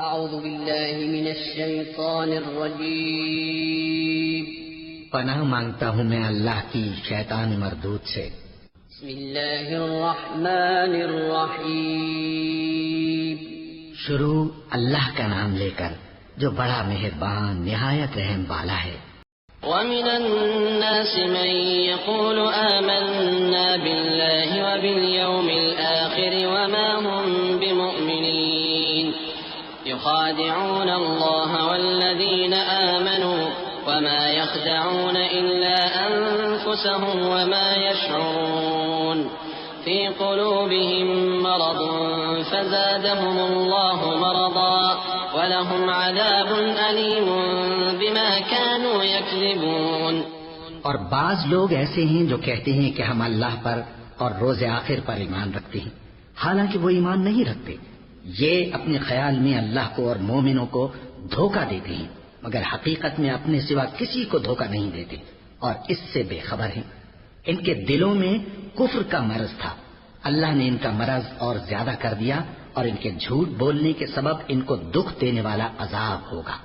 أعوذ بالله من الشيطان الرجيم. پناہ مانگتا ہوں میں اللہ کی شیطان مردود سے۔ بسم الله الرحمن الرحيم شروع اللہ کا نام لے کر جو بڑا مہربان نہایت رحم والا ہے۔ ومن الناس من يقول آمنا بالله وباليوم الآخر وما هم يخادعون الله والذين آمنوا وما يخدعون إلا أنفسهم وما يشعرون في قلوبهم مرض فزادهم الله مرضا ولهم عذاب أليم بما كانوا يكذبون اور بعض لوگ ایسے ہیں جو کہتے ہیں کہ ہم اللہ پر اور روز آخر پر ایمان رکھتے ہیں۔ حالانکہ وہ ایمان نہیں رکھتے۔ یہ اپنے خیال میں اللہ کو اور مومنوں کو دھوکہ دیتے ہیں، مگر حقیقت میں اپنے سوا کسی کو دھوکہ نہیں دیتے، اور اس سے بے خبر ہیں۔ ان کے دلوں میں کفر کا مرض تھا۔ اللہ نے ان کا مرض اور زیادہ کر دیا، اور ان کے جھوٹ بولنے کے سبب ان کو دکھ دینے والا عذاب ہوگا۔